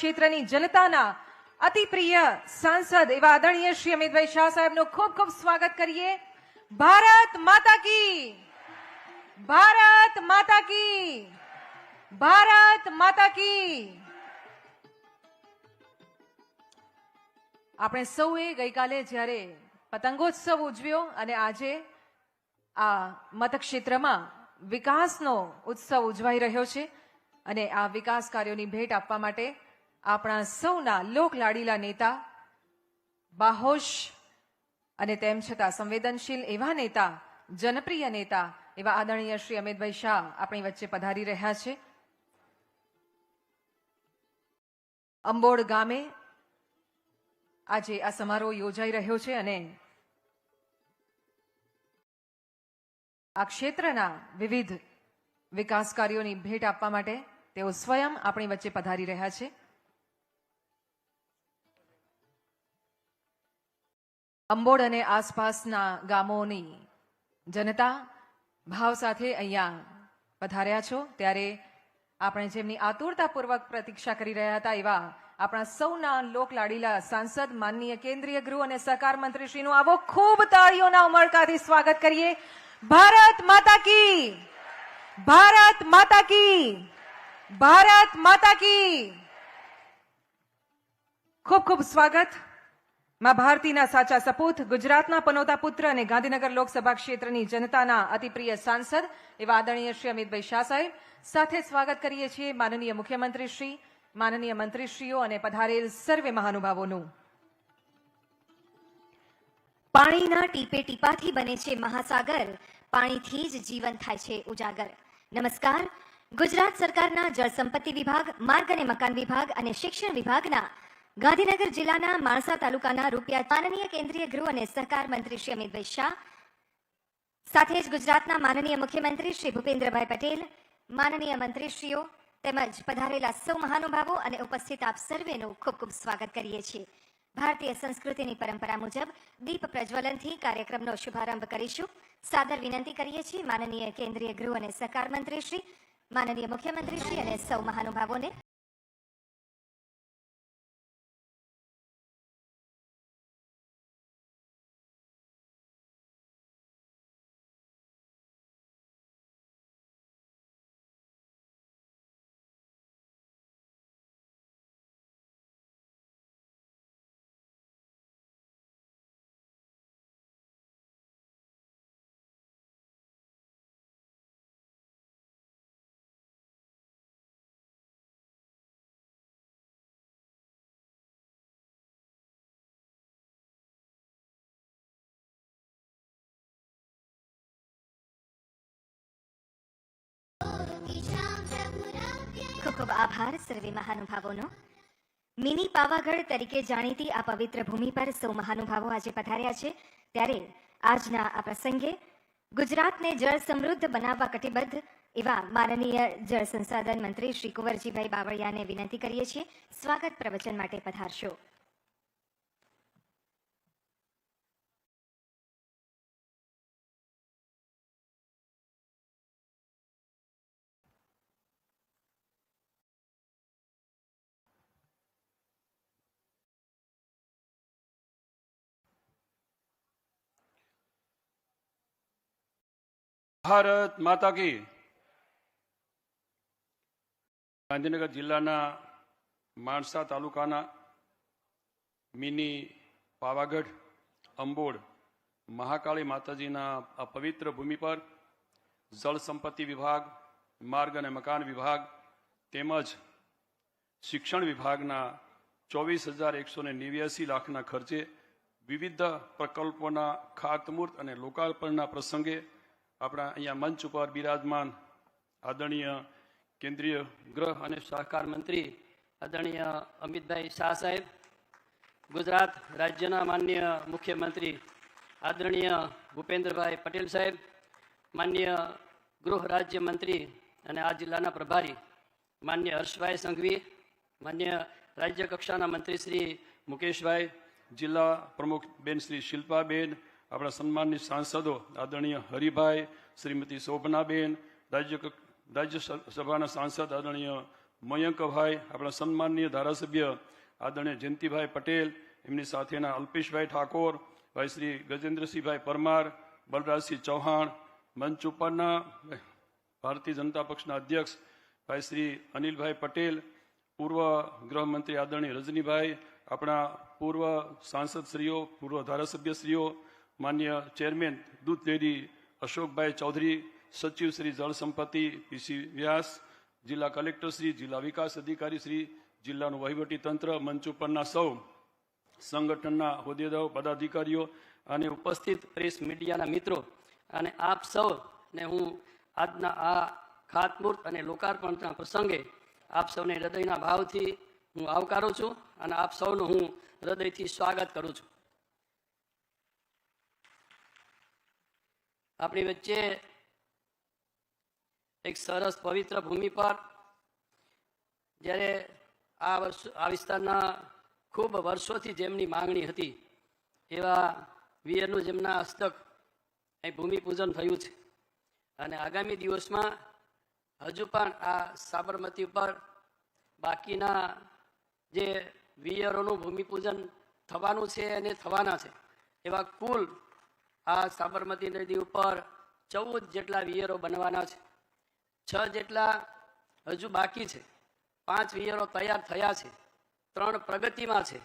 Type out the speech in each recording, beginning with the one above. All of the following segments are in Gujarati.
ક્ષેત્રની જનતાના અતિ પ્રિય સાંસદ એવા આદરણીય શ્રી અમિતભાઈ શાહ સાહેબનું ખૂબ ખૂબ સ્વાગત કરીએ. ભારત માતા કી! ભારત માતા કી! ભારત માતા કી! આપણે સૌએ ગઈકાલે જ્યારે પતંગોત્સવ ઉજવ્યો અને આજે આ મતક્ષેત્રમાં વિકાસનો ઉત્સવ ઉજવાઈ રહ્યો છે અને આ વિકાસ કાર્યોની ભેટ આપવા માટે આપણા સૌના લોકલાડીલા નેતા બાહોશ અને તેમ છતાં સંવેદનશીલ એવા નેતા, જનપ્રિય નેતા એવા આદરણીય શ્રી અમિતભાઈ શાહ આપણી વચ્ચે પધારી રહ્યા છે. અંબોડ ગામે આજે આ સમારોહ યોજાઈ રહ્યો છે અને આ ક્ષેત્રના વિવિધ વિકાસ કાર્યોની ભેટ આપવા માટે તેઓ સ્વયં આપણી વચ્ચે પધારી રહ્યા છે. અંબોડ અને આસપાસના ગામોની જનતા ભાવ સાથે અહીંયા પધાર્યા છો. ત્યારે આપણે જેમની આતુરતાપૂર્વક પ્રતીક્ષા કરી રહ્યા હતા એવા આપણા સૌના લોકલાડીલા સાંસદ, માનનીય કેન્દ્રીય ગૃહ અને સહકાર મંત્રી શ્રીનું આવો ખૂબ તાળીઓના ઉમળકાથી સ્વાગત કરીએ. ભારત માતા કી! ભારત માતા કી! ભારત માતા કી! ખૂબ ખૂબ સ્વાગત. માં ભારતીના સાચા સપૂત, ગુજરાતના પનોતા પુત્ર અને ગાંધીનગર લોકસભા ક્ષેત્રની જનતાના અતિપ્રિય સાંસદ એવા આદરણીય શ્રી અમિતભાઈ શાહ સાહેબ. સાથે સ્વાગત કરીએ છીએ માનનીય મુખ્યમંત્રી માનનીય મંત્રીશ્રીઓ અને પધારેલ સર્વે મહાનુભાવોનું. પાણીના ટીપે ટીપાથી બને છે મહાસાગર, પાણીથી જ જીવન થાય છે ઉજાગર. નમસ્કાર. ગુજરાત સરકારના જળ સંપત્તિ વિભાગ, માર્ગ અને મકાન વિભાગ અને શિક્ષણ વિભાગના ગાંધીનગર જિલ્લાના માણસા તાલુકાના રૂપિયા માનનીય કેન્દ્રીય ગૃહ અને સહકાર મંત્રી શ્રી અમિતભાઈ શાહ, સાથે જ ગુજરાતના માનનીય મુખ્યમંત્રી શ્રી ભૂપેન્દ્રભાઈ પટેલ, માનનીય મંત્રીશ્રીઓ તેમજ પધારેલા સૌ મહાનુભાવો અને ઉપસ્થિત આપ સર્વેનું ખૂબ ખૂબ સ્વાગત કરીએ છીએ. ભારતીય સંસ્કૃતિની પરંપરા મુજબ દીપ પ્રજ્વલનથી કાર્યક્રમનો શુભારંભ કરીશું. સાદર વિનંતી કરીએ છીએ માનનીય કેન્દ્રીય ગૃહ અને સહકાર મંત્રી શ્રી, માનનીય મુખ્યમંત્રી શ્રી અને સૌ મહાનુભાવોને. ખૂબ ખૂબ આભાર, સર્વે મહાનુભાવોનો. મિની પાવાગઢ તરીકે જાણીતી આ પવિત્ર ભૂમિ પર સૌ મહાનુભાવો આજે પધાર્યા છે. ત્યારે આજના આ પ્રસંગે ગુજરાતને જળ સમૃદ્ધ બનાવવા કટિબદ્ધ એવા માનનીય જળ સંસાધન મંત્રી શ્રી કુંવરજીભાઈ બાવળિયાને વિનંતી કરીએ છીએ. સ્વાગત પ્રવચન માટે પધારશો. ભારત માતા કી. ગાંધીનગર જિલ્લાના માણસા તાલુકાના મિની પાવાગઢ, અંબોડ, મહાકાળી માતાજીના આ પવિત્ર ભૂમિ પર જળ સંપત્તિ વિભાગ, માર્ગ અને મકાન વિભાગ તેમજ શિક્ષણ વિભાગના ચોવીસ હજાર એકસો ને નેવ્યાસી લાખના ખર્ચે વિવિધ પ્રકલ્પોના ખાતમુહૂર્ત અને લોકાર્પણના પ્રસંગે આપણા અહીંયા મંચ ઉપર બિરાજમાન આદરણીય કેન્દ્રીય ગૃહ અને સહકાર મંત્રી આદરણીય અમિતભાઈ શાહ સાહેબ, ગુજરાત રાજ્યના માન્ય મુખ્યમંત્રી આદરણીય ભૂપેન્દ્રભાઈ પટેલ સાહેબ માન્ય ગૃહ રાજ્ય મંત્રી અને આ જિલ્લાના પ્રભારી માન્ય હર્ષભાઈ સંઘવી માન્ય રાજ્ય કક્ષાના મંત્રી શ્રી મુકેશભાઈ, જિલ્લા પ્રમુખ બેન શ્રી શિલ્પાબેન આપણા સન્માનની સાંસદો આદરણીય હરિભાઈ, શ્રીમતી શોભનાબેન, રાજ્ય રાજ્યસભાના રાજ્ય સભાના સાંસદ આદરણીય મયંકભાઈ, આપણા સન્માનીય ધારાસભ્ય આદરણીય જયંતિભાઈ પટેલ, એમની સાથેના અલ્પેશભાઈ ઠાકોર, ભાઈ શ્રી ગજેન્દ્રસિંહભાઈ પરમાર, બલરાજસિંહ ચૌહાણ, મંચ ઉપરના ભારતીય જનતા પક્ષના અધ્યક્ષ ભાઈ શ્રી અનિલભાઈ પટેલ, પૂર્વ ગૃહમંત્રી આદરણીય રજનીભાઈ, આપણા પૂર્વ સાંસદશ્રીઓ, પૂર્વ ધારાસભ્યશ્રીઓ માન્ય ચેરમેન દૂધ ડેરી અશોકભાઈ ચૌધરી, સચિવ શ્રી જળ સંપત્તિ પીસી વ્યાસ, જિલ્લા કલેક્ટર શ્રી, જિલ્લા વિકાસ અધિકારી શ્રી, જિલ્લાનું વહીવટી તંત્ર, મંચ ઉપરના સૌ સંગઠનના હોદ્દેદારો, પદાધિકારીઓ અને ઉપસ્થિત પ્રેસ મીડિયાના મિત્રો અને આપ સૌને હું આજના આ ખાતમુહૂર્ત અને લોકાર્પણના પ્રસંગે આપ સૌને હૃદયના ભાવથી હું આવકારું છું અને આપ સૌનું હું હૃદયથી સ્વાગત કરું છું. આપણી વચ્ચે એક સરસ પવિત્ર ભૂમિ પર જ્યારે આ વર્ષ, આ વિસ્તારના ખૂબ વર્ષોથી જેમની માંગણી હતી, એવા વિયરનું જેમના હસ્તક અહીં ભૂમિપૂજન થયું છે. અને આગામી દિવસમાં હજુ પણ આ સાબરમતી ઉપર બાકીના જે વિયરોનું ભૂમિપૂજન થવાનું છે અને થવાના છે, એવા કુલ આ સાબરમતી નદી ઉપર ચૌદ જેટલા વિયરો બનવાના છે. છ જેટલા હજુ બાકી છે. પાંચ વિયરો તૈયાર થયા છે. ત્રણ પ્રગતિમાં છે.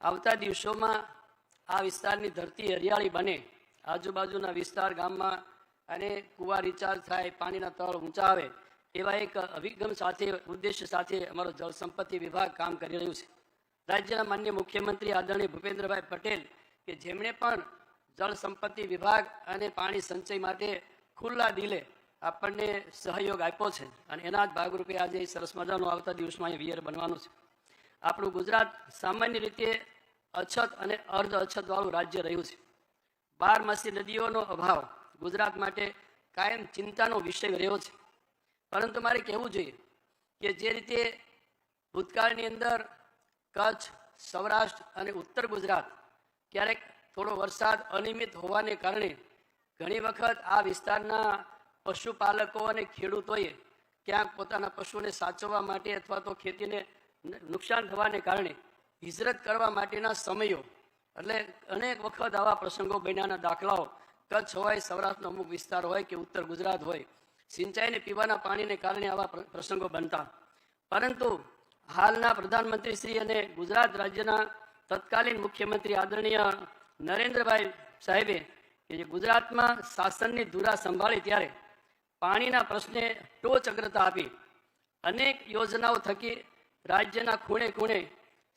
આવતા દિવસોમાં આ વિસ્તારની ધરતી હરિયાળી બને. આજુબાજુના વિસ્તાર ગામમાં અને કુવા રિચાર્જ થાય, પાણીના તળ ઊંચા આવે, એવા એક અભિગમ સાથે, ઉદ્દેશ્ય સાથે અમારો જળ સંપત્તિ વિભાગ કામ કરી રહ્યું છે. રાજ્યના માન્ય મુખ્યમંત્રી આદરણીય ભૂપેન્દ્રભાઈ પટેલ કે જેમણે પણ જળ સંપત્તિ વિભાગ અને પાણી સંચય માટે ખુલ્લા દિલે આપણને સહયોગ આપ્યો છે. અને એના જ ભાગરૂપે આજે સરસ મજાનો આવતા દિવસમાં એ વિયર બનવાનું છે. આપણું ગુજરાત સામાન્ય રીતે અછત અને અર્ધ અછતવાળું રાજ્ય રહ્યું છે. બારમાસી નદીઓનો અભાવ ગુજરાત માટે કાયમ ચિંતાનો વિષય રહ્યો છે. પરંતુ મારે કહેવું જોઈએ કે જે રીતે ભૂતકાળની અંદર કચ્છ, સૌરાષ્ટ્ર અને ઉત્તર ગુજરાત ક્યારેક થોડો વરસાદ અનિયમિત હોવાને કારણે ઘણી વખત આ વિસ્તારના પશુપાલકો અને ખેડૂતોએ ક્યાંક પોતાના પશુને સાચવવા માટે અથવા તો ખેતીને નુકસાન થવાને કારણે હિજરત કરવા માટેના સમયો એટલે અનેક વખત આવા પ્રસંગો બન્યાના દાખલાઓ. કચ્છ હોય, સૌરાષ્ટ્રનો અમુક વિસ્તાર હોય કે ઉત્તર ગુજરાત હોય, સિંચાઈને પીવાના પાણીને કારણે આવા પ્રસંગો બનતા. પરંતુ હાલના પ્રધાનમંત્રી શ્રી અને ગુજરાત રાજ્યના તત્કાલીન મુખ્યમંત્રી આદરણીય નરેન્દ્રભાઈ સાહેબે કે જે ગુજરાતમાં શાસનની ધુરા સંભાળી ત્યારે પાણીના પ્રશ્ને ટોચ અગ્રતા આપી. અનેક યોજનાઓ થકી રાજ્યના ખૂણે ખૂણે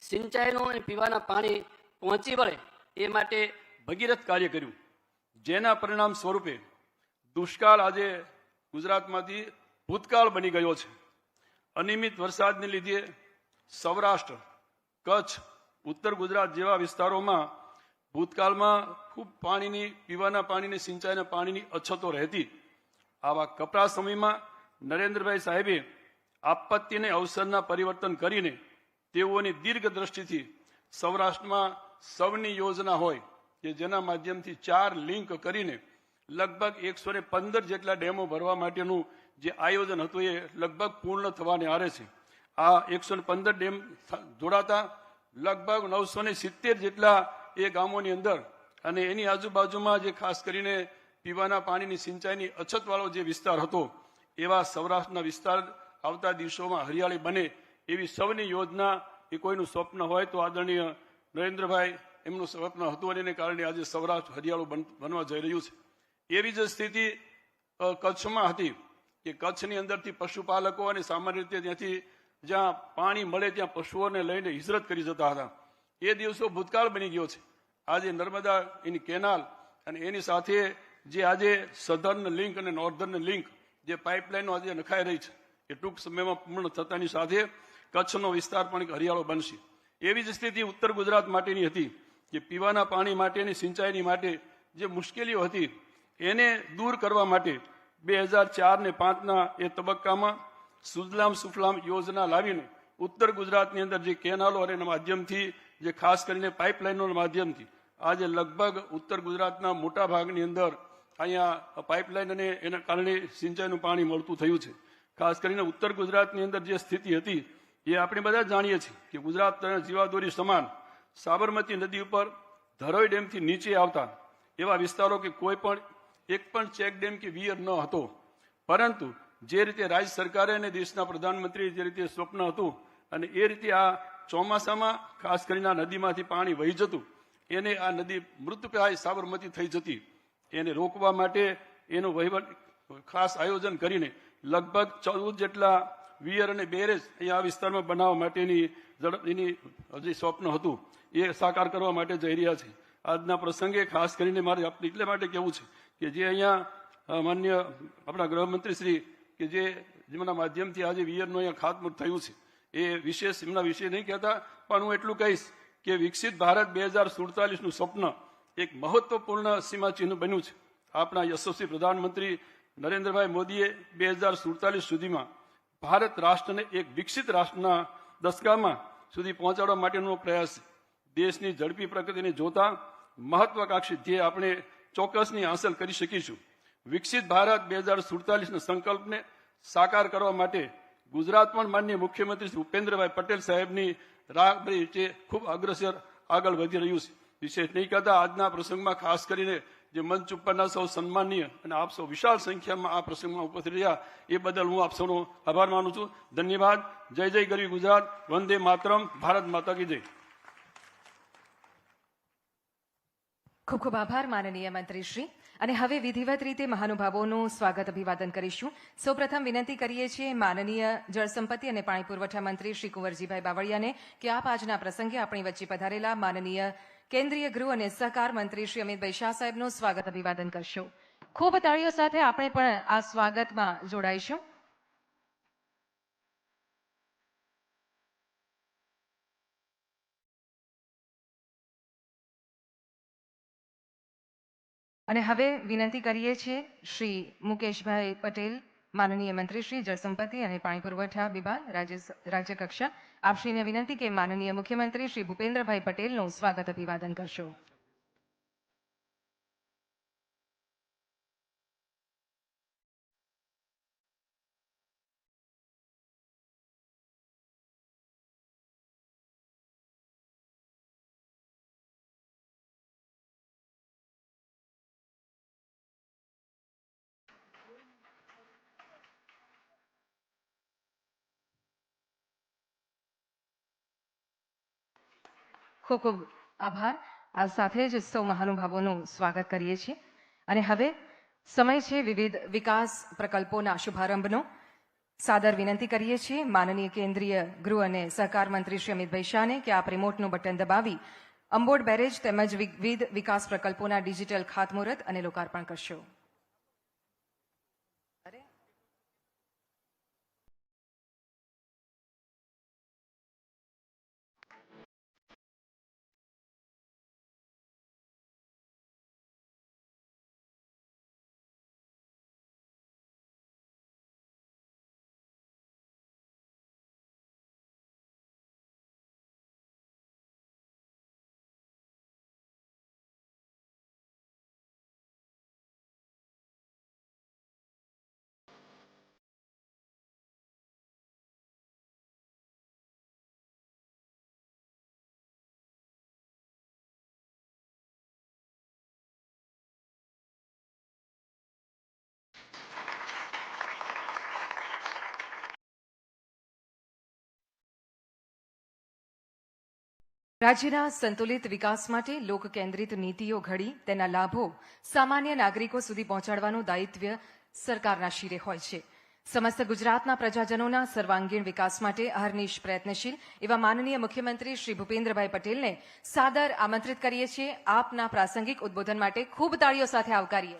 સિંચાઈનું અને પીવાના પાણી પહોંચી વળે એ માટે ભગીરથ કાર્ય કર્યું. જેના પરિણામ સ્વરૂપે દુષ્કાળ આજે ગુજરાતમાંથી ભૂતકાળ બની ગયો છે. અનિયમિત વરસાદને લીધે સૌરાષ્ટ્ર, કચ્છ, ઉત્તર ગુજરાત જેવા વિસ્તારોમાં ભૂતકાળમાં ખૂબ પાણીની, પીવાના પાણીની, સિંચાઈના પાણીની અછતો રહેતી. આવા કપરા સમયમાં નરેન્દ્રભાઈ સાહેબે આપત્તિને અવસરના પરિવર્તન કરીને તેઓની દીર્ઘ દ્રષ્ટિથી સૌરાષ્ટ્રમાં સૌની યોજના હોય કે જેના માધ્યમથી ચાર લિંક કરીને લગભગ એકસો પંદર જેટલા ડેમો ભરવા માટેનું જે આયોજન હતું એ લગભગ પૂર્ણ થવાને આરે છે. આ એકસો ને પંદર ડેમ જોડાતા લગભગ નવસો સિત્તેર જેટલા એ ગામોની અંદર અને એની આજુબાજુમાં જે ખાસ કરીને પીવાના પાણીની સિંચાઈની અછતવાળો જે વિસ્તાર હતો, એવા સૌરાષ્ટ્રના વિસ્તાર આવતા દિવસોમાં હરિયાળી બને એવી સૌની યોજના એ કોઈનું સ્વપ્ન હોય તો આદરણીય નરેન્દ્રભાઈ એમનું સ્વપ્ન હતું અને એને કારણે આજે સૌરાષ્ટ્ર હરિયાળું બન- બનવા જઈ રહ્યું છે. એવી જ સ્થિતિ કચ્છમાં હતી કે કચ્છની અંદરથી પશુપાલકો અને સામાન્ય રીતે ત્યાંથી જ્યાં પાણી મળે ત્યાં પશુઓને લઈને હિજરત કરી જતા હતા. એ દિવસો ભૂતકાળ બની ગયો છે. આજે નર્મદા એની કેનાલ અને એની સાથે જે આજે સધર્ન લિંક અને નોર્ધર્ન લિંક જે પાઇપલાઇનો આજે નખાઈ રહી છે, એ ટૂંક સમયમાં પૂર્ણ થતાની સાથે કચ્છનો વિસ્તાર પણ એક હરિયાળો બનશે. એવી જ સ્થિતિ ઉત્તર ગુજરાત માટેની હતી કે પીવાના પાણી માટેની સિંચાઈની માટે જે મુશ્કેલીઓ હતી, એને દૂર કરવા માટે બે હજાર ચાર ને પાંચના એ તબક્કામાં સુજલામ સુફલામ યોજના લાવીને ઉત્તર ગુજરાતની અંદર જે કેનાલો અને માધ્યમથી જે ખાસ કરીને પાઇપલાઇનોના માધ્યમથી. આજે લગભગ ઉત્તર ગુજરાતના મોટા ભાગની અંદર અહીંયા પાઇપલાઇન અને એના કારણે સિંચાઈનું પાણી મળતું થયું છે. ખાસ કરીને ઉત્તર ગુજરાતની અંદર જે સ્થિતિ હતી, એ આપણે બધા જાણીએ છીએ કે ગુજરાત જીવાદોરી સમાન સાબરમતી નદી ઉપર ધરોઈ ડેમથી નીચે આવતા એવા વિસ્તારો કે કોઈ પણ એક પણ ચેક ડેમ કે વિયર ન હતો. પરંતુ જે રીતે રાજ્ય સરકારે અને દેશના પ્રધાનમંત્રી જે રીતે સ્વપ્ન હતું અને એ રીતે આ ચોમાસામાં, ખાસ કરીને આ નદીમાંથી પાણી વહી જતું, એને આ નદી મૃતપ્રાય સાબરમતી થઈ જતી. એને રોકવા માટે એનું વહીવટ ખાસ આયોજન કરીને લગભગ ચૌદ જેટલા વિયર અને બેરેજ અહીંયા આ વિસ્તારમાં બનાવવા માટેની ઝડપ, એની હજી સ્વપ્ન હતું. એ સાકાર કરવા માટે જઈ રહ્યા છે. આજના પ્રસંગે ખાસ કરીને મારે એટલે માટે કહેવું છે કે જે અહીંયા માન્ય આપણા ગૃહમંત્રી શ્રી કે જે જેમના માધ્યમથી આજે વિયરનું અહીંયા ખાતમુહૂર્ત થયું છે એ વિશેષ એમના વિશે નહીં કહેતા, પણ હું એટલું કહીશ કે વિકસિત ભારત બે હજાર સુડતાલીસનું સ્વપ્ન એક મહત્વપૂર્ણ સીમાચિહ્ન બન્યું છે. આપણા યશસ્વી પ્રધાનમંત્રી નરેન્દ્રભાઈ મોદીએ બે હજાર સુડતાલીસ સુધીમાં ભારત રાષ્ટ્રને એક વિકસિત રાષ્ટ્રના દસકામાં સુધી પહોંચાડવા માટેનો પ્રયાસ દેશની ઝડપી પ્રગતિને જોતા મહત્વાકાંક્ષી ધ્યેય આપણે ચોક્કસની હાંસલ કરી શકીશું. વિકસિત ભારત બે હજાર સુડતાલીસના સંકલ્પને સાકાર કરવા માટે ગુજરાત પણ માન્ય મુખ્યમંત્રી ભૂપેન્દ્રભાઈ પટેલ સાહેબની રાહબરી જે ખૂબ અગ્રસર આગળ વધી રહ્યું છે. વિશેષ નહીં કહેતા આજના પ્રસંગમાં ખાસ કરીને જે મંચ ઉપરના સૌ સન્માનીય અને આપ સૌ વિશાળ સંખ્યામાં આ પ્રસંગમાં ઉપસ્થિત રહ્યા, એ બદલ હું આપ સૌનો આભાર માનું છું. ધન્યવાદ. જય જય ગરવી ગુજરાત. વંદે માતરમ. ભારત માતા કી જય. ખૂબ ખૂબ આભાર, માનનીય મંત્રીશ્રી. અને હવે વિધિવત રીતે મહાનુભાવોનું સ્વાગત અભિવાદન કરીશું. સૌપ્રથમ વિનંતી કરીએ છીએ માનનીય જળસંપત્તિ અને પાણી પુરવઠા મંત્રી શ્રી કુંવરજીભાઈ બાવળિયાને કે આપ આજના પ્રસંગે આપણી વચ્ચે પધારેલા માનનીય કેન્દ્રીય ગૃહ અને સહકાર મંત્રી શ્રી અમિતભાઈ શાહ સાહેબનું સ્વાગત અભિવાદન કરશો. ખૂબ તાળીઓ સાથે આપણે પણ આ સ્વાગતમાં જોડાઈશું. અને હવે વિનંતી કરીએ છીએ શ્રી મુકેશભાઈ પટેલ, માનનીય મંત્રી શ્રી જળસંપત્તિ અને પાણી પુરવઠા વિભાગ, રાજ્ય રાજ્યકક્ષા આપશ્રીને વિનંતી કે માનનીય મુખ્યમંત્રી શ્રી ભૂપેન્દ્રભાઈ પટેલનું સ્વાગત અભિવાદન કરશો. ખૂબ ખૂબ આભાર. આ સાથે જ સૌ મહાનુભાવોનું સ્વાગત કરીએ છીએ. અને હવે સમય છે વિવિધ વિકાસ પ્રકલ્પોના શુભારંભનો. સાદર વિનંતી કરીએ છીએ માનનીય કેન્દ્રીય ગૃહ અને સહકાર મંત્રી શ્રી અમિતભાઈ શાહને કે આપ રિમોટનું બટન દબાવી અંબોડ બેરેજ તેમજ વિવિધ વિકાસ પ્રકલ્પોના ડિજિટલ ખાતમુહૂર્ત અને લોકાર્પણ કરશો. રાજ્યના સંતુલિત વિકાસ માટે લોક કેન્દ્રિત નીતિઓ ઘડી તેના લાભો સામાન્ય નાગરિકો સુધી પહોંચાડવાનું દાયિત્વ સરકારના શિરે હોય છે. સમસ્ત ગુજરાતના પ્રજાજનોના સર્વાંગીણ વિકાસ માટે અહર્નિશ પ્રયત્નશીલ એવા માનનીય મુખ્યમંત્રી શ્રી ભૂપેન્દ્રભાઈ પટેલને સાદર આમંત્રિત કરીએ છીએ. આપના પ્રાસંગિક ઉદબોધન માટે ખૂબ તાળીઓ સાથે આવકારીએ.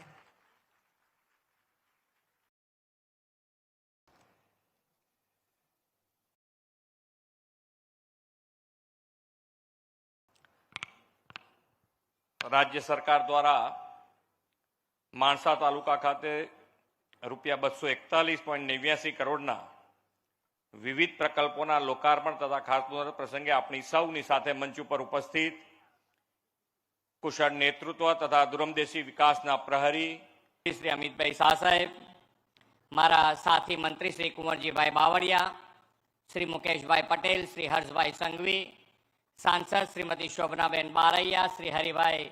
રાજ્ય સરકાર દ્વારા માણસા તાલુકા ખાતે રૂપિયા બસો એકતાલીસ પોઈન્ટ નેવ્યાસી કરોડના વિવિધ પ્રકલ્પોના લોકાર્પણ તથા ખાતમુહૂર્ત પ્રસંગે આપણી સૌની સાથે મંચ ઉપર ઉપસ્થિત કુશળ નેતૃત્વ તથા દુરમદેશી વિકાસના પ્રહરી શ્રી અમિતભાઈ શાહ સાહેબ, મારા સાથી મંત્રી શ્રી કુંવરજીભાઈ બાવળિયા, શ્રી મુકેશભાઈ પટેલ, શ્રી હર્ષભાઈ સંઘવી સાંસદ શ્રીમતી શોભનાબેન બારૈયા શ્રી હરિભાઈ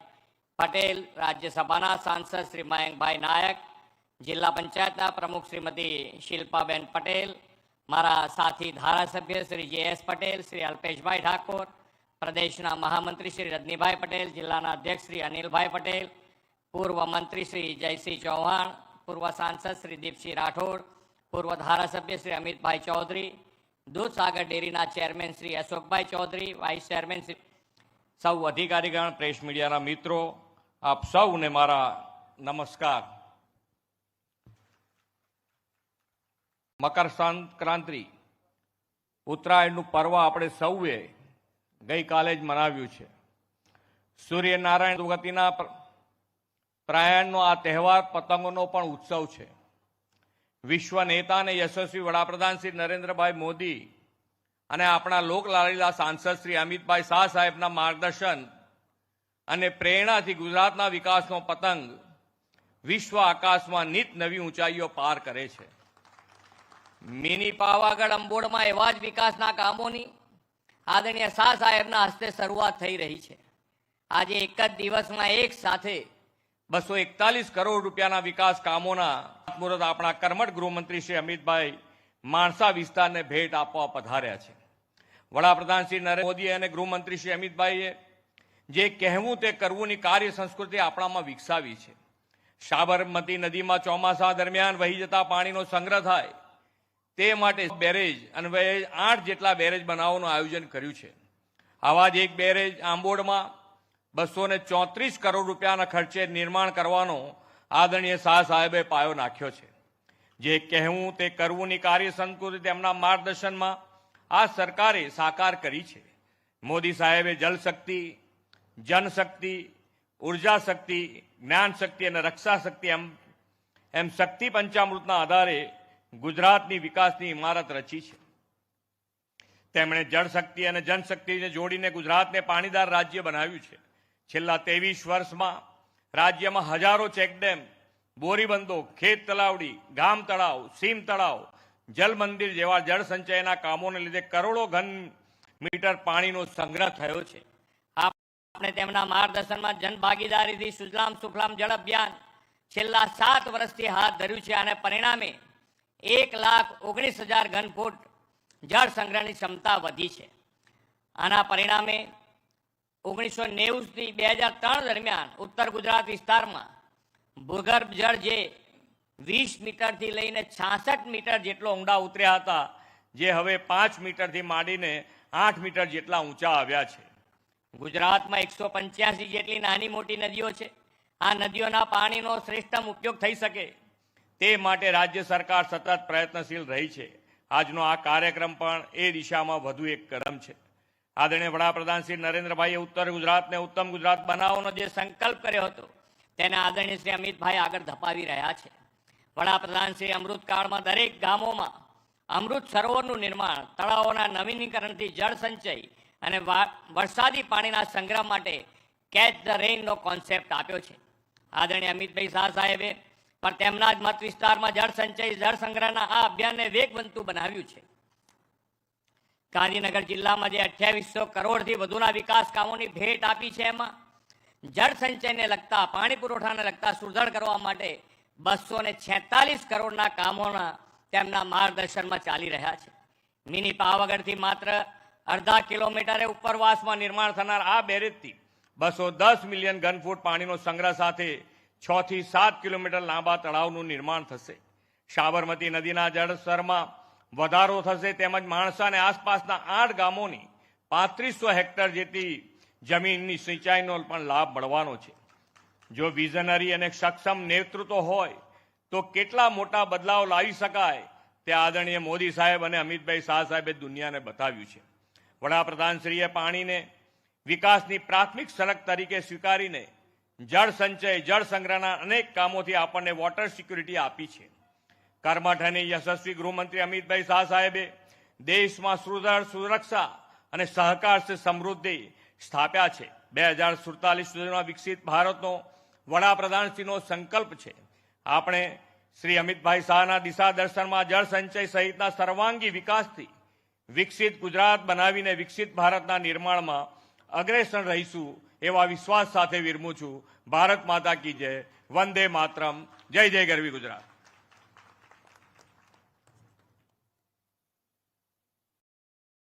પટેલ રાજ્યસભાના સાંસદ શ્રી મયંકભાઈ નાયક જિલ્લા પંચાયતના પ્રમુખ શ્રીમતી શિલ્પાબેન પટેલ મારા સાથી ધારાસભ્ય શ્રી જે એસ પટેલ શ્રી અલ્પેશભાઈ ઠાકોર પ્રદેશના મહામંત્રી શ્રી રજનીભાઈ પટેલ જિલ્લાના અધ્યક્ષ શ્રી અનિલભાઈ પટેલ પૂર્વ મંત્રી શ્રી જયસિંહ ચૌહાણ પૂર્વ સાંસદ શ્રી દીપસિંહ રાઠોડ પૂર્વ ધારાસભ્ય શ્રી અમિતભાઈ ચૌધરી દૂધસાગર ડેરીના chairman Shri Ashokbhai Chaudhary, vice chairman Shri સૌ અધિકારીગણ, પ્રેસ મીડિયાના મિત્રો, આપ સૌને મારા નમસ્કાર. મકર સંક્રાંતિ, ઉત્તરાયણનું પર્વ આપણે સૌએ ગઈકાલે જ મનાવ્યું છે. સૂર્યનારાયણ ગતિના પ્ર- પ્રયાણનો આ તહેવાર પતંગોનો પણ ઉત્સવ છે. વિશ્વ નેતા અને યશસ્વી વડાપ્રધાન શ્રી નરેન્દ્રભાઈ મોદી અને આપણા લોકલાડીલા સાંસદ શ્રી અમિતભાઈ શાહ સાહેબના માર્ગદર્શન અને પ્રેરણાથી ગુજરાતના વિકાસનો પતંગ વિશ્વ આકાશમાં નિત નવી ઊંચાઈઓ પાર કરે છે. મિની પાવાગઢ અંબોડમાં એવા જ વિકાસના કામોની આદરણીય શાહ સાહેબના હસ્તે શરૂઆત થઈ રહી છે. આજે એક જ દિવસમાં એક સાથે બસો એકતાલીસ કરોડ રૂપિયાના વિકાસ કામોના મુહૂર્ત આપણા કર્મઠ ગૃહમંત્રી શ્રી અમિતભાઈ માણસા વિસ્તારને ભેટ આપવા પધાર્યા છે. વડાપ્રધાન શ્રી નરેન્દ્ર મોદી અને ગૃહમંત્રી શ્રી અમિતભાઈએ જે કહેવું તે કરવુંની કાર્ય સંસ્કૃતિ આપણામાં વિકસાવી છે. સાબરમતી નદીમાં ચોમાસા દરમિયાન વહી જતા પાણીનો સંગ્રહ થાય તે માટે બેરેજ અને બેરેજ આઠ જેટલા બેરેજ બનાવવાનું આયોજન કર્યું છે. આવા જ એક બેરેજ આંબોડમાં બસો ને ચોત્રીસ કરોડ રૂપિયાના ખર્ચે નિર્માણ કરવાનો આદરણીય શાહ સાહેબે પાયો નાખ્યો છે. જે કહેવું તે કરવુંની કાર્ય સંસ્કૃતિ તેમના માર્ગદર્શનમાં આ સરકારે સાકાર કરી છે. મોદી સાહેબે જલશક્તિ, જનશક્તિ ઊર્જા શક્તિ જ્ઞાન શક્તિ અને રક્ષા શક્તિ એમ એમ શક્તિ પંચામૃતના આધારે ગુજરાતની વિકાસની ઇમારત રચી છે. તેમણે જળશક્તિ અને જનશક્તિને જોડીને ગુજરાતને પાણીદાર રાજ્ય બનાવ્યું છે. છેલ્લા ત્રેવીસ વર્ષમાં રાજ્યમાં હજારો ચેકડેમ બોરીબંધો ખેત તલાવડી, ગામ તળાવ, સીમ તળાવ, જલ મંદિર જેવા જળ સંચયના કામોને લીધે કરોડો ઘન મીટર પાણીનો સંગ્રહ થયો છે. આપણે તેમના માર્ગદર્શનમાં જનભાગીદારીથી સુજલામ સુફલામ જળ અભિયાન છેલ્લા સાત વર્ષથી હાથ ધર્યું છે અને પરિણામે એક લાખ ઓગણીસ હજાર ઘન ફૂટ જળ સંગ્રહની ક્ષમતા વધી છે. આના પરિણામે ઓગણીસો નેવુંથી બે હજાર ત્રણ દરમિયાન ઉત્તર ગુજરાત વિસ્તારમાં ભૂગર્ભ જળ જે વીસ મીટરથી લઈને છાસઠ મીટર જેટલો ઊંડા ઉતર્યા હતા, જે હવે પાંચ મીટરથી માંડીને આઠ મીટર જેટલા ઊંચા આવ્યા છે. ગુજરાતમાં એકસો પંચ્યાસી જેટલી નાની મોટી નદીઓ છે. આ નદીઓના પાણીનો શ્રેષ્ઠમ ઉપયોગ થઈ શકે. તે માટે રાજ્ય સરકાર સતત પ્રયત્નશીલ રહી છે. આજનો આ કાર્યક્રમ પણ એ દિશામાં વધુ એક કદમ છે. આદરણીય વડાપ્રધાન શ્રી નરેન્દ્રભાઈએ ઉત્તર ગુજરાતને ઉત્તમ ગુજરાત બનાવવાનો જે સંકલ્પ કર્યો હતો, તેને આદરણીય શ્રી અમિતભાઈ આગળ ધપાવી રહ્યા છે. વડાપ્રધાન શ્રી અમૃતકાળમાં દરેક ગામોમાં અમૃત સરોવરનું નિર્માણ, તળાવોના નવીનીકરણથી જળ સંચય અને વરસાદી પાણીના સંગ્રહ માટે કેચ ધ રેઇનનો કોન્સેપ્ટ આપ્યો છે. આદરણીય અમિતભાઈ શાહ સાહેબે પણ તેમના જ મત વિસ્તારમાં જળ સંચય, જળ સંગ્રહના આ અભિયાનને વેગવંતુ બનાવ્યું છે. ગાંધીનગર જિલ્લામાં જે અઠ્યાવીસો કરોડથી વધુના વિકાસ કામોની ભેટ આપી છે એમાં. જળ સંચયને લગતા, પાણી પુરવઠાને લગતા સુધાર કરવા માટે બસો ને છેતાલીસ કરોડના કામોના તેમના માર્ગદર્શનમાં ચાલી રહ્યા છે. મિની પાવાગઢથી માત્ર અડધા કિલોમીટરે ઉપરવાસમાં નિર્માણ થનાર આ બેરેજથી બસો દસ મિલિયન ઘનફૂટ પાણીનો સંગ્રહ સાથે છ થી સાત કિલોમીટર લાંબા તળાવનું નિર્માણ થશે. સાબરમતી નદીના જળસ્તરમાં વધારો થશે તેમજ માણસા અને આસપાસના આઠ ગામોની પાંત્રીસો હેક્ટર જેટલી જમીનની સિંચાઈનો પણ લાભ મળવાનો છે. જો વિઝનરી અને સક્ષમ નેતૃત્વ હોય, તો કેટલા મોટા બદલાવ લાવી શકાય તે આદરણીય મોદી સાહેબ અને અમિતભાઈ શાહ સાહેબે દુનિયાને બતાવ્યું છે. વડાપ્રધાનશ્રીએ પાણીને વિકાસની પ્રાથમિક સડક તરીકે સ્વીકારીને જળ સંચય જળ સંગ્રહના અનેક કામોથી આપણને વોટર સિક્યુરિટી આપી છે. કર્મઠ અને યશસ્વી ગૃહમંત્રી અમિતભાઈ શાહ સાહેબે દેશમાં સુદૃઢ સુરક્ષા અને સહકાર સમૃદ્ધિ સ્થાપ્યા છે. બે હજાર સુડતાલીસ સુધીમાં વિકસિત ભારતનો વડાપ્રધાનશ્રીનો સંકલ્પ છે. આપણે શ્રી અમિતભાઈ શાહના દિશા દર્શનમાં જળ સંચય સહિતના સર્વાંગી વિકાસથી વિકસિત ગુજરાત બનાવીને વિકસિત ભારતના નિર્માણમાં અગ્રેસર રહીશું એવા વિશ્વાસ સાથે વિરમું છું. ભારત માતા કી જય. વંદે માતરમ. જય જય ગરવી ગુજરાત.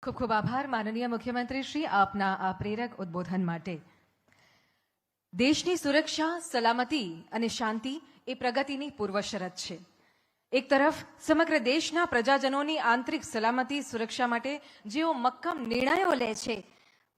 ખૂબ ખૂબ આભાર. માનનીય મુખ્યમંત્રી શ્રી, આપના આ પ્રેરક ઉદ્બોધન માટે. દેશની સુરક્ષા, સલામતી અને શાંતિ એ પ્રગતિની પૂર્વ શરત છે. એક તરફ, સમગ્ર દેશના પ્રજાજનોની આંતરિક સલામતી સુરક્ષા માટે જેઓ મક્કમ નિર્ણયો લે છે,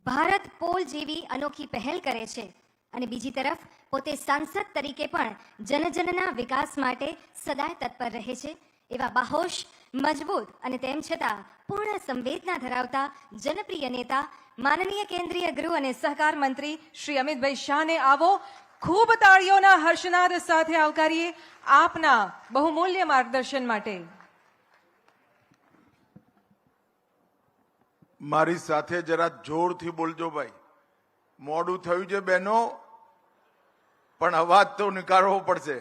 ભારત પોલ જેવી અનોખી પહેલ કરે છે અને બીજી તરફ, પોતે સાંસદ તરીકે પણ જનજનના વિકાસ માટે સદાય તત્પર રહે છે એવા બાહોશ મજબૂત અને તેમ છતાં પૂર્ણ સંવેદના ધરાવતા જનપ્રિય નેતા, માનનીય કેન્દ્રીય ગૃહ અને સહકાર મંત્રી શ્રી અમિતભાઈ શાહને આવો ખૂબ તાળીઓના હર્ષનાદ સાથે આવકારીએ આપના બહુમૂલ્ય માર્ગદર્શન માટે. મારી સાથે જરા જોરથી બોલજો ભાઈ. મોડું થયું છે બહેનો, પણ અવાજ તો નીકાળવો પડશે.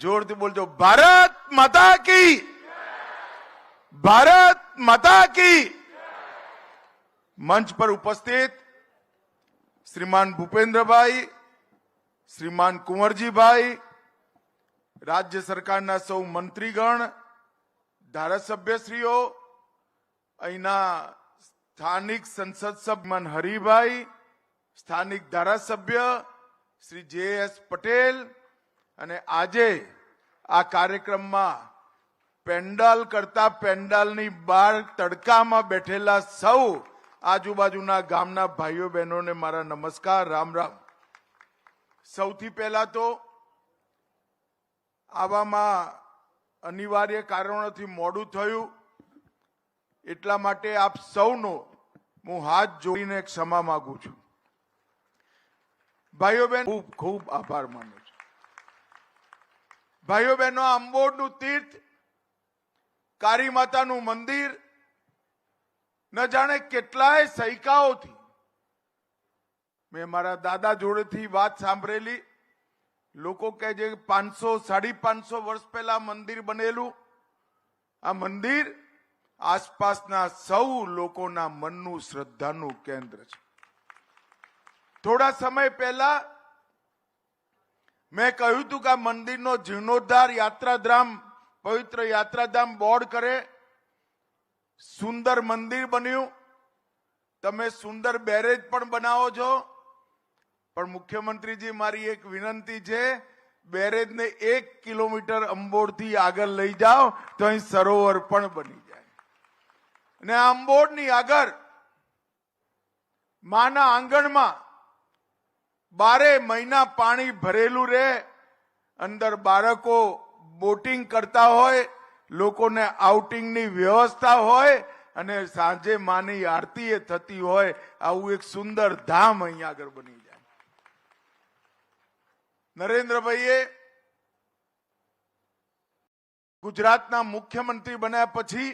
જોરથી બોલજો. ભારત માતા કી! ભારત માતા કી. મંચ પર ઉપસ્થિત શ્રીમાન ભૂપેન્દ્રભાઈ, શ્રીમાન કુંવરજીભાઈ, રાજ્ય સરકારના સૌ મંત્રીગણ, ધારાસભ્યશ્રીઓ, અહીંના સ્થાનિક સંસદ સભ્યમાન હરિભાઈ, સ્થાનિક ધારાસભ્ય શ્રી જે એસ પટેલ અને આજે આ કાર્યક્રમમાં પેન્ડાલ કરતા પેન્ડાલની બહાર તડકામાં બેઠેલા સૌ આજુબાજુના ગામના ભાઈઓ બહેનોને મારા નમસ્કાર, રામ રામ. સૌથી પહેલા તો આવામાં અનિવાર્ય કારણોથી મોડું થયું. એટલા માટે આપ સૌનો હું હાથ જોડીને ક્ષમા માંગુ છું. ભાઈઓ બહેન, ખૂબ ખૂબ આભાર માનું છું. ભાઈઓ બહેનો આંબોડનું તીર્થ કારી માતાનું મંદિર, ન જાણે કેટલાય સૈકાઓથી. મેં મારા દાદા જોડેથી વાત સાંભળેલી. લોકો કહે છે પાંચસો, સાડી પાંચસો વર્ષ પહેલા મંદિર બનેલું. આ મંદિર આસપાસના સૌ લોકોના મનનું શ્રદ્ધાનું કેન્દ્ર છે. થોડા સમય પહેલા મેં કહ્યું હતું કે આ મંદિરનો જીર્ણોદ્ધાર યાત્રાધામ પવિત્ર યાત્રાધામ બોર્ડ કરે, સુંદર મંદિર બન્યું. તમે સુંદર બેરેજ પણ બનાવો છો. પણ મુખ્યમંત્રીજી, મારી એક વિનંતી છે, બેરેજને એક કિલોમીટર અંબોડથી આગળ લઈ જાઓ, તો અહીં સરોવર પણ બની જાય. અને આ અંબોડની આગળ, માના આંગણમાં બારે મહિના પાણી ભરેલું રહે, અંદર બાળકો બોટિંગ કરતા હોય, લોકોને આઉટિંગની વ્યવસ્થા હોય અને સાંજે માની આરતી એ થતી હોય, આવું એક સુંદર ધામ અહીંયા આગળ બની જાય. નરેન્દ્રભાઈએ ગુજરાતના મુખ્યમંત્રી બન્યા પછી